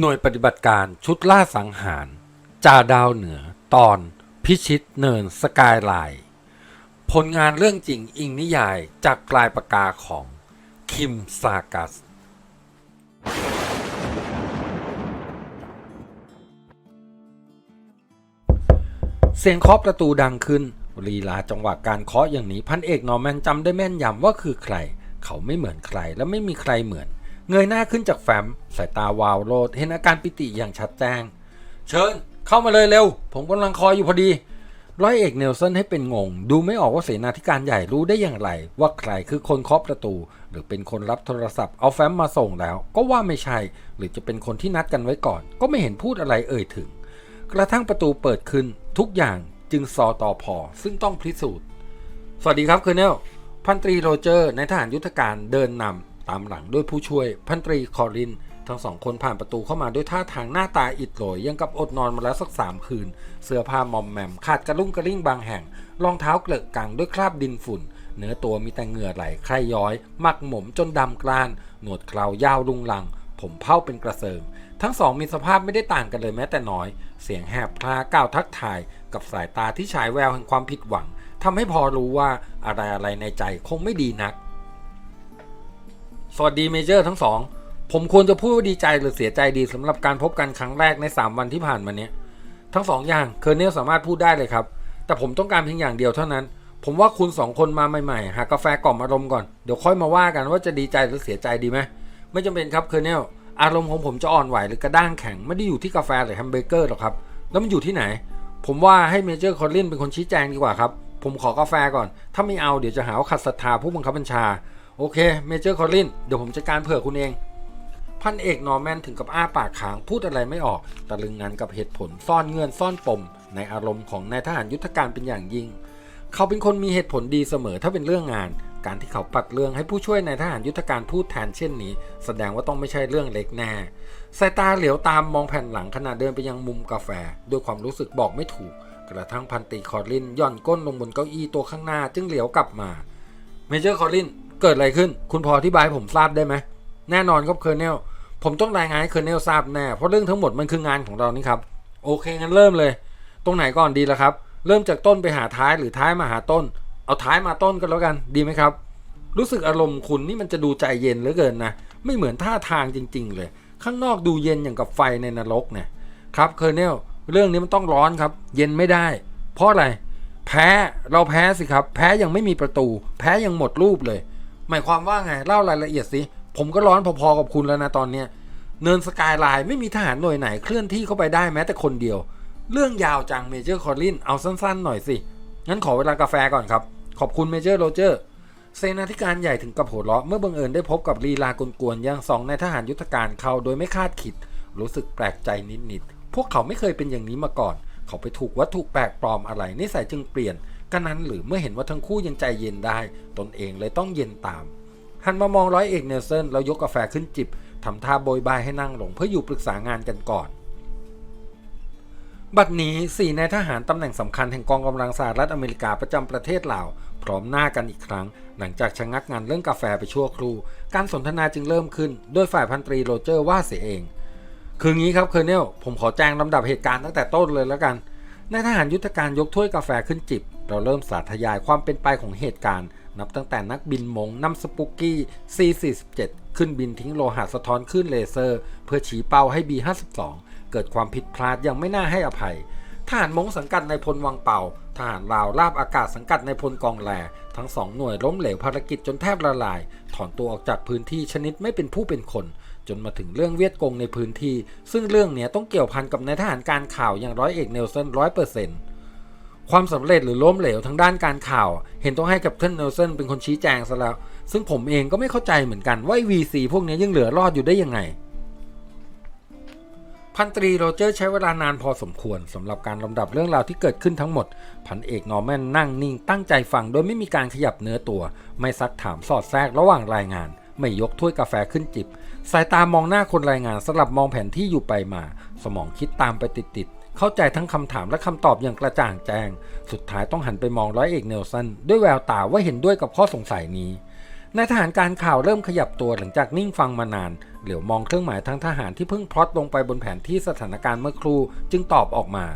หน่วยปฏิบัติการชุดล่าสังหาร จ่าดาวเหนือ ตอนพิชิตเนินสกายไลน์ผลงานเรื่องจริงอิงนิยายจากปลายปากกาของ คิมซากัส เสียงเคาะประตูดังขึ้น ลีลาจังหวะการเคาะอย่างนี้พันเอกนอร์แมนจำได้แม่นยำว่าคือใคร เขาไม่เหมือนใครและไม่มีใครเหมือนเเงยหน้าขึ้นจากแฟ้มสายตาวาวโลดเห็นอาการปิติอย่างชัดแจ้ง เชิญเข้ามาเลยเร็ว ผมกำลังคอยอยู่พอดี ร้อยเอกเนลสันให้เป็นงง ดูไม่ออกว่าเสนาธิการใหญ่รู้ได้อย่างไร ว่าใครคือคนเคาะประตู หรือเป็นคนรับโทรศัพท์เอาแฟ้มมาส่งแล้ว ก็ว่าไม่ใช่ หรือจะเป็นคนที่นัดกันไว้ก่อน ก็ไม่เห็นพูดอะไรเอ่ยถึง กระทั่งประตูเปิดขึ้น ทุกอย่างจึงซอต่อพอซึ่งต้องพิสูจน์ สวัสดีครับคอร์เนลพันตรีโรเจอร์ในทหารยุทธการเดินนำ ตามหลังด้วยผู้ช่วยพันตรีคอริน ทั้งสองคนผ่านประตูเข้ามาด้วยท่าทางหน้าตาอิดโรยยังกับอดนอนมาแล้วสักสามคืน เสื้อผ้ามอมแมมขาดกระลุ่งกระลิ่งบางแห่ง รองเท้าเกลอะกังด้วยคราบดินฝุ่น เนื้อตัวมีแต่เหงื่อไหลใครย้อย มักหมมจนดำกร้าน หนวดเครายาวลุงลัง ผมเผ้าเป็นกระเซิง ทั้งสองมีสภาพไม่ได้ต่างกันเลยแม้แต่น้อย เสียงแหบพลาก้าวทักทาย กับสายตาที่ฉายแววแห่งความผิดหวังทำให้พอรู้ว่าอะไรอะไรในใจคงไม่ดีนัก สวัสดีเมเจอร์ทั้งสอง ผมควรจะพูดว่าดีใจหรือเสียใจดีสำหรับการพบกันครั้งแรกใน 3 วันที่ผ่านมาเนี้ยทั้งสองอย่างเคอร์เนลสามารถพูดได้เลยครับ แต่ผมต้องการเพียงอย่างเดียวเท่านั้น ผมว่าคุณสองคนมาใหม่ๆ หากาแฟกล่อมอารมณ์ก่อน เดี๋ยวค่อยมาว่ากันว่าจะดีใจหรือเสียใจดีไหมไม่จำเป็นครับเคอร์เนลอารมณ์ของผมจะอ่อนไหวหรือกระด้างแข็งไม่ได้อยู่ที่กาแฟหรือแฮมเบอร์เกอร์หรอกครับแล้วมันอยู่ที่ไหน ผมว่าให้เมเจอร์คอลลินเป็นคนชี้แจงดีกว่าครับผมขอกาแฟก่อน ถ้าไม่เอาเดี๋ยวจะหาว่าขัดศรัทธาผู้บังคับบัญชา โอเคเมเจอร์คอลลินเดี๋ยวผมจัดการเผื่อคุณเอง พันเอกนอร์แมนถึงกับอ้าปากค้างพูดอะไรไม่ออกตะลึงงันกับเหตุผลซ่อนเงื่อนซ่อนปม ในอารมณ์ของนายทหารยุทธการเป็นอย่างยิ่ง เขาเป็นคนมีเหตุผลดีเสมอถ้าเป็นเรื่องงาน การที่เขาปัดเรื่องให้ผู้ช่วยนายทหารยุทธการพูดแทนเช่นนี้ แสดงว่าต้องไม่ใช่เรื่องเล็กแน่สายตาเหลียวตามมองแผ่นหลังขณะเดินไปยังมุมกาแฟด้วยความรู้สึกบอกไม่ถูก กระทั่งพันตรีคอร์ลินย่อนก้นลงบนเก้าอี้ตัวข้างหน้าจึงเหลียวกลับมาเมเจอร์คอร์ลิน เกิดอะไรขึ้น คุณพออธิบายให้ผมทราบได้ไหมแน่นอนครับเคอร์เนลผมต้องรายงานให้เคอร์เนลทราบแน่เพราะเรื่องทั้งหมดมันคืองานของเรานี่ครับโอเคงั้นเริ่มเลย ตรงไหนก่อนดีล่ะครับ เริ่มจากต้นไปหาท้ายหรือท้ายมาหาต้น เอาท้ายมาต้นก็แล้วกันดีไหมครับ รู้สึกอารมณ์คุณนี่มันจะดูใจเย็นเหลือเกินนะไม่เหมือนท่าทางจริง ๆ เลย ข้างนอกดูเย็นอย่างกับไฟในนรกเนี่ยครับเคอร์เนลเรื่องนี้มันต้องร้อนครับ เย็นไม่ได้ เพราะอะไร แพ้เราแพ้สิครับ แพ้ยังไม่มีประตู แพ้ยังหมดรูปเลย หมายความว่าไงเล่ารายละเอียดสิ ผมก็ร้อนพอๆกับคุณแล้วนะตอนเนี้ยเนินสกายไลน์ไม่มีทหารหน่วยไหนเคลื่อนที่เข้าไปได้แม้แต่คนเดียว เรื่องยาวจังเมเจอร์คอร์ลินเอาสั้นๆหน่อยสิ งั้นขอเวลากาแฟก่อนครับ ขอบคุณเมเจอร์โรเจอร์เซนาธิการใหญ่ถึงกับหัวเราะเมื่อบังเอิญได้พบกับลีลากวนๆอย่างสองนายทหารยุทธการเขาโดยไม่คาดคิด รู้สึกแปลกใจนิดๆพวกเขาไม่เคยเป็นอย่างนี้มาก่อน เขาไปถูกวัตถุแปลกปลอมอะไรนิสัยจึงเปลี่ยน กันนั้นหรือเมื่อเห็นว่าทั้งคู่ยังใจเย็นได้ ตนเองเลยต้องเย็นตาม หันมามองร้อยเอกเนลเซนแล้วยกกาแฟขึ้นจิบทำท่าโบยบายให้นั่งลงเพื่ออยู่ปรึกษางานกันก่อน บัดนี้สี่นายทหารตำแหน่งสำคัญแห่งกองกำลังสหรัฐอเมริกาประจำประเทศลาวพร้อมหน้ากันอีกครั้ง หลังจากชะงักงานเรื่องกาแฟไปชั่วครู่ การสนทนาจึงเริ่มขึ้น โดยฝ่ายพันตรีโรเจอร์ว่าเสียเอง คืองี้ครับเคอร์เนลผมขอแจ้งลำดับเหตุการณ์ตั้งแต่ต้นเลยแล้วกันนายทหารยุทธการยกถ้วยกาแฟขึ้นจิบ เราเริ่มสาธยายความเป็นไปของเหตุการณ์ นับตั้งแต่นักบินมงนำสปุกกี้ C47 ขึ้นบินทิ้งโลหะสะท้อนคลื่นเลเซอร์ เพื่อชี้เป้าให้ B52 เกิดความผิดพลาดอย่างไม่น่าให้อภัยทหารมงสังกัดในพลวังเป่า ทหารลาวราบอากาศสังกัดในพลกองแหลทั้งสองหน่วยล้มเหลวภารกิจจนแทบละลาย ถอนตัวออกจากพื้นที่ชนิดไม่เป็นผู้เป็นคน จนมาถึงเรื่องเวียดกงในพื้นที่ ซึ่งเรื่องเนี้ยต้องเกี่ยวพันกับนายทหารการข่าวอย่างร้อยเอกเนลสันร้อยเปอร์เซ็นต์ ความสำเร็จหรือล้มเหลวทางด้านการข่าว เห็นต้องให้กับท่านเนลสันเป็นคนชี้แจงซะแล้ว ซึ่งผมเองก็ไม่เข้าใจเหมือนกันว่า VC พวกนี้ยังเหลือรอดอยู่ได้ยังไง พันตรีโรเจอร์ใช้เวลานานพอสมควรสำหรับการลำดับเรื่องราวที่เกิดขึ้นทั้งหมด พันเอกนอร์แมนนั่งนิ่งตั้งใจฟังโดยไม่มีการขยับเนื้อตัว ไม่ซักถามสอดแทรกระหว่างรายงาน ไม่ยกถ้วยกาแฟขึ้นจิบ สายตามองหน้าคนรายงานสลับมองแผนที่อยู่ไปมา สมองคิดตามไปติดๆ เข้าใจทั้งคำถามและคำตอบอย่างกระจ่างแจ้ง สุดท้ายต้องหันไปมองร้อยเอกเนลสันด้วยแววตาว่าเห็นด้วยกับข้อสงสัยนี้นายทหารการข่าวเริ่มขยับตัวหลังจากนิ่งฟังมานาน เหลียวมองเครื่องหมายทางทหารที่เพิ่งพลอตลงไปบนแผนที่สถานการณ์เมื่อครู่จึงตอบออกมา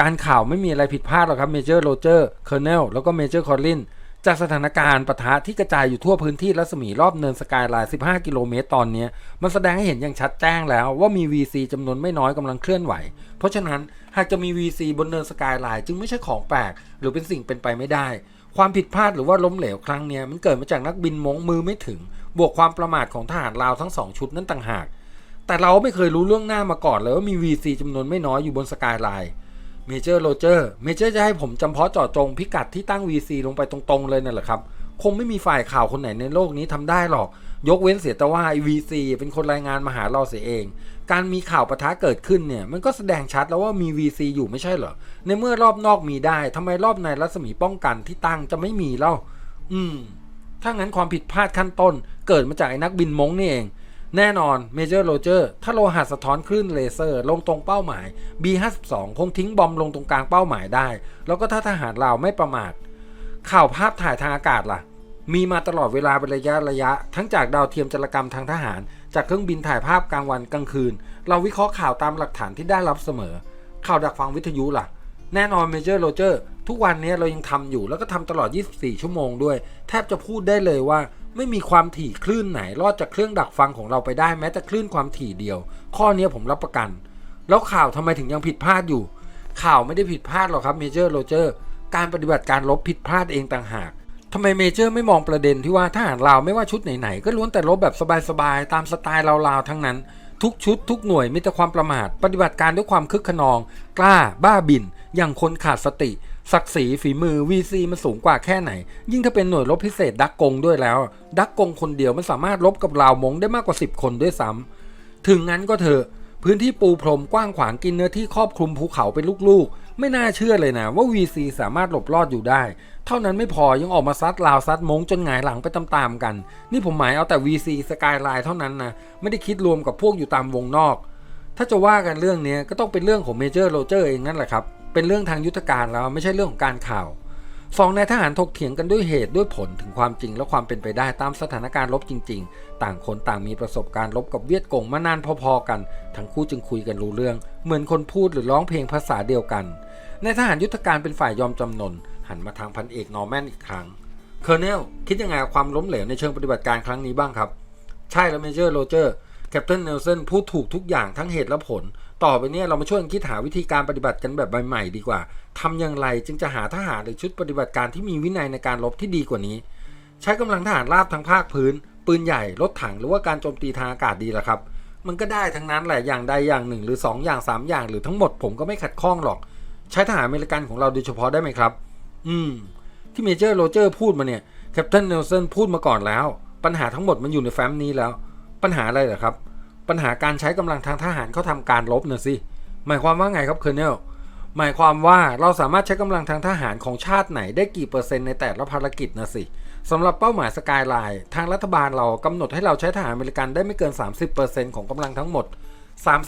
การข่าวไม่มีอะไรผิดพลาดหรอกครับเมเจอร์โรเจอร์เคอร์เนลแล้วก็เมเจอร์คอลลิน จากสถานการณ์ปะทะที่กระจายอยู่ทั่วพื้นที่รัศมีรอบเนินสกายไลน์15 กิโลเมตรตอนนี้ มันแสดงให้เห็นอย่างชัดแจ้งแล้วว่ามี VC จำนวนไม่น้อยกำลังเคลื่อนไหว เพราะฉะนั้นหากจะมี VC บนเนินสกายไลน์จึงไม่ใช่ของแปลก หรือเป็นสิ่งเป็นไปไม่ได้ ความผิดพลาดหรือว่าล้มเหลวครั้งนี้มันเกิดมาจากนักบินมงมือไม่ถึง บวกความประมาทของทหารลาวทั้งสองชุดนั้นต่างหาก แต่เราไม่เคยรู้เรื่องหน้ามาก่อนเลยว่ามี VC จำนวนไม่น้อยอยู่บนสกายไลน์ เมเจอร์โรเจอร์เมเจอร์จะให้ผมจำเพาะเจาะจงพิกัดที่ตั้ง VC ลงไปตรงๆเลยน่ะหรอครับ คงไม่มีฝ่ายข่าวคนไหนในโลกนี้ทำได้หรอก ยกเว้นเสียแต่ว่า VC เป็นคนรายงานมาหาเราเสียเอง การมีข่าวปะทะเกิดขึ้นเนี่ย มันก็แสดงชัดแล้วว่ามี VC อยู่ไม่ใช่เหรอ ในเมื่อรอบนอกมีได้ทำไมรอบในรัศมีป้องกันที่ตั้งจะไม่มีเล่า อืม ถ้างั้นความผิดพลาดขั้นต้น เกิดมาจากไอ้นักบินมงนี่เอง แน่นอนเมเจอร์โรเจอร์ถ้าโลหะสะท้อนคลื่นเลเซอร์ ลงตรงเป้าหมาย B52 คงทิ้งบอมลงตรงกลางเป้าหมายได้ แล้วก็ถ้าทหารลาไม่ประมาท ข่าวภาพถ่ายทางอากาศล่ะ มีมาตลอดเวลาเป็นระยะระยะ ทั้งจากดาวเทียมจรกรรมทางทหาร จากเครื่องบินถ่ายภาพกลางวันกลางคืน เราวิเคราะห์ข่าวตามหลักฐานที่ได้รับเสมอ ข่าวดักฟังวิทยุล่ะ แน่นอนเมเจอร์โรเจอร์ทุกวันนี้เรายังทำอยู่แล้วก็ทำตลอด 24 ชั่วโมงด้วย แทบจะพูดได้เลยว่า ไม่มีความถี่คลื่นไหน รอดจากเครื่องดักฟังของเราไปได้แม้แต่คลื่นความถี่เดียว ข้อนี้ผมรับประกัน แล้วข่าวทำไมถึงยังผิดพลาดอยู่ ข่าวไม่ได้ผิดพลาดหรอกครับเมเจอร์โรเจอร์การปฏิบัติการลบผิดพลาดเองต่างหากทำไมเมเจอร์ไม่มองประเด็นที่ว่าทหารลาวไม่ว่าชุดไหนๆก็ล้วนแต่ลบแบบสบายๆตามสไตล์ลาวๆทั้งนั้น ทุกชุดทุกหน่วยมีแต่ความประมาท ปฏิบัติการด้วยความคึกขนอง กล้า บ้าบินอย่างคนขาดสติ ศักดิ์ศรีฝีมือ VC มันสูงกว่าแค่ไหน ยิ่งถ้าเป็นหน่วยรบพิเศษดักกงด้วยแล้ว ดักกงคนเดียวมันสามารถลบกับลาวมงได้มากกว่า 10 คนด้วยซ้ำถึงงั้นก็เถอะ พื้นที่ปูพรมกว้างขวางกินเนื้อที่ครอบคลุมภูเขาเป็นลูกๆ ไม่น่าเชื่อเลยนะว่า VC สามารถหลบรอดอยู่ได้ เท่านั้นไม่พอยังออกมาซัดลาวซัดมงจนหงายหลังไปตามๆกัน นี่ผมหมายเอาแต่ VC สกายไลน์เท่านั้นนะไม่ได้คิดรวมกับพวกอยู่ตามวงนอก ถ้าจะว่ากันเรื่องนี้ก็ต้องเป็นเรื่องของเมเจอร์โรเจอร์เองนั่นแหละครับ เป็นเรื่องทางยุทธการแล้วไม่ใช่เรื่องของการข่าวสองนายทหารถกเถียงกันด้วยเหตุด้วยผลถึงความจริงและความเป็นไปได้ตามสถานการณ์รบจริง ๆ ต่างคนต่างมีประสบการณ์รบกับเวียดกงมานานพอๆกัน ทั้งคู่จึงคุยกันรู้เรื่อง เหมือนคนพูดหรือร้องเพลงภาษาเดียวกันนายทหารยุทธการเป็นฝ่ายยอมจำนน หันมาทางพันเอกนอร์แมนอีกครั้ง เคอร์เนลคิดยังไงกับความล้มเหลวในเชิงปฏิบัติการครั้งนี้บ้างครับ ใช่แล้วเมเจอร์โรเจอร์แคปเทนเนลสันพูดถูกทุกอย่างทั้งเหตุและผล ต่อไปเนี้เรามาช่วยกันคิดหาวิธีการปฏิบัติกันแบบใหม่ๆดีกว่าทำอย่างไรจึงจะหาทหารหรือชุดปฏิบัติการที่มีวินัยในการรบที่ดีกว่านี้ ใช้กำลังทหารราบทั้งภาคพื้น ปืนใหญ่รถถังหรือว่าการโจมตีทางอากาศดีละครับ มันก็ได้ทั้งนั้นแหละอย่างใดอย่างหนึ่ง หรือ 2 อย่าง 3 อย่าง หรือทั้งหมดผมก็ไม่ขัดข้องหรอก ใช้ทหารอเมริกันของเราโดยเฉพาะได้ไหมครับ อืม ที่เมเจอร์โรเจอร์พูดมาเนี่ยแคปเทนเนลสันพูดมาก่อนแล้ว ปัญหาทั้งหมดมันอยู่ในแฟ้มนี้แล้ว ปัญหาอะไรเหรอครับ ปัญหาการใช้กำลังทางทหารเขาทำการลบน่ะสิ หมายความว่าไงครับเคอร์เนลหมายความว่าเราสามารถใช้กำลังทางทหารของชาติไหนได้กี่เปอร์เซ็นต์ในแต่ละภารกิจนะสิสำหรับเป้าหมายสกายไลน์ทางรัฐบาลเรากำหนดให้เราใช้ทหารอเมริกันได้ไม่เกิน 30%ของกำลังทั้งหมด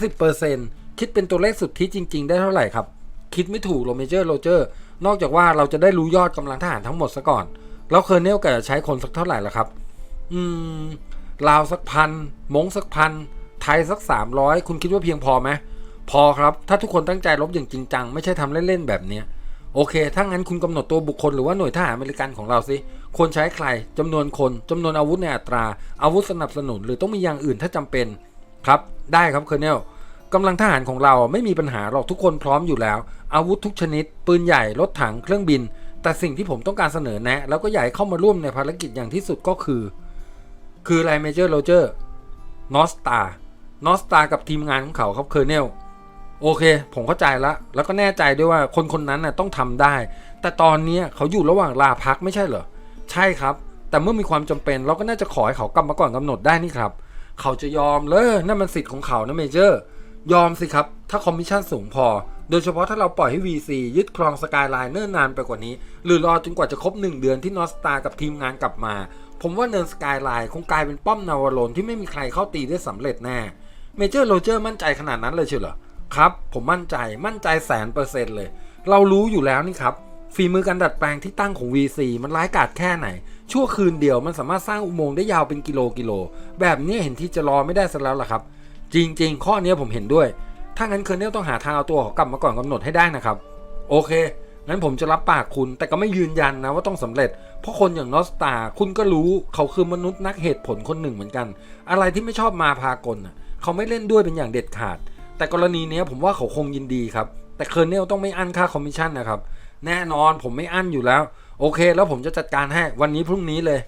30%คิดเป็นตัวเลขสุดทธิจริง ๆ ได้เท่าไหร่ครับ คิดไม่ถูกโรเมเจอร์โรเจอร์นอกจากว่าเราจะได้รู้ยอดกำลังทหารทั้งหมดซะก่อน แล้วเคอร์เนลแกจะใช้คนสักเท่าไหร่ล่ะครับ อืมลาวสักพันมงสักพัน ยสัก 300 คุณคิดว่าเพียงพอไหมพอครับ ถ้าทุกคนตั้งใจรบอย่างจริงจัง ไม่ใช่ทำเล่นๆแบบเนี้ยโอเค ถ้างั้นคุณกำหนดตัวบุคคลหรือว่าหน่วยทหารอเมริกันของเราสิ ควรใช้ใครจำนวนคนจำนวนอาวุธในอัตรา อาวุธสนับสนุน หรือต้องมีอย่างอื่นถ้าจำเป็น ครับ ได้ครับเคอร์เนลกำลังทหารของเราไม่มีปัญหาหรอกทุกคนพร้อมอยู่แล้ว อาวุธทุกชนิด ปืนใหญ่ รถถัง เครื่องบิน แต่สิ่งที่ผมต้องการเสนอแนะ แล้วก็อยากให้เข้ามาร่วมในภารกิจอย่างที่สุดก็คือ คือไรเมเจอร์โรเจอร์นอสตา นอสตากับทีมงานของเขาครับเคอร์เนลโอเค ผมเข้าใจแล้วแล้วก็แน่ใจด้วยว่าคนคนนั้นน่ะต้องทำได้ แต่ตอนนี้เขาอยู่ระหว่างลาพักไม่ใช่เหรอ ใช่ครับ แต่เมื่อมีความจำเป็นเราก็น่าจะขอให้เขากลับมาก่อนกำหนดได้นี่ครับ เขาจะยอมเลยนั่นมันสิทธิ์ของเขานะเมเจอร์ ยอมสิครับ ถ้าคอมมิชชั่นสูงพอ โดยเฉพาะถ้าเราปล่อยให้ VC ยึดครองสกายไลน์เนิ่นนานไปกว่านี้ หรือรอจนกว่าจะครบ 1 เดือนที่นอสตากับทีมงานกลับมา ผมว่าเนินสกายไลน์คงกลายเป็นป้อมนาวาโลนที่ไม่มีใครเข้าตีได้สำเร็จแน่ เมเจอร์โรเจอร์มั่นใจขนาดนั้นเลยเชียวเหรอครับ ผมมั่นใจมั่นใจแสนเปอร์เซ็นต์เลย เรารู้อยู่แล้วนี่ครับฝีมือการดัดแปลงที่ตั้งของ VC มันร้ายกาจแค่ไหน ชั่วคืนเดียวมันสามารถสร้างอุโมงค์ได้ยาวเป็นกิโลกิโล แบบนี้เห็นที่จะรอไม่ได้ซะแล้วล่ะครับ จริง ๆ ข้อนี้ผมเห็นด้วย ถ้างั้นเคอร์เนลต้องหาทางเอาตัวเขากลับมาก่อนกำหนดให้ได้นะครับ โอเค งั้นผมจะรับปากคุณแต่ก็ไม่ยืนยันนะว่าต้องสำเร็จ เพราะคนอย่างนอสตาคุณก็รู้เขาคือมนุษย์นักเหตุผลคนหนึ่งเหมือนกัน อะไรที่ไม่ชอบมาพากลน่ะ เขาไม่เล่นด้วยเป็นอย่างเด็ดขาด แต่กรณีเนี้ยผมว่าเขาคงยินดีครับ แต่เคอร์เนลต้องไม่อั้นค่าคอมมิชชั่นนะครับ แน่นอนผมไม่อั้นอยู่แล้ว โอเค แล้วผมจะจัดการให้วันนี้พรุ่งนี้เลย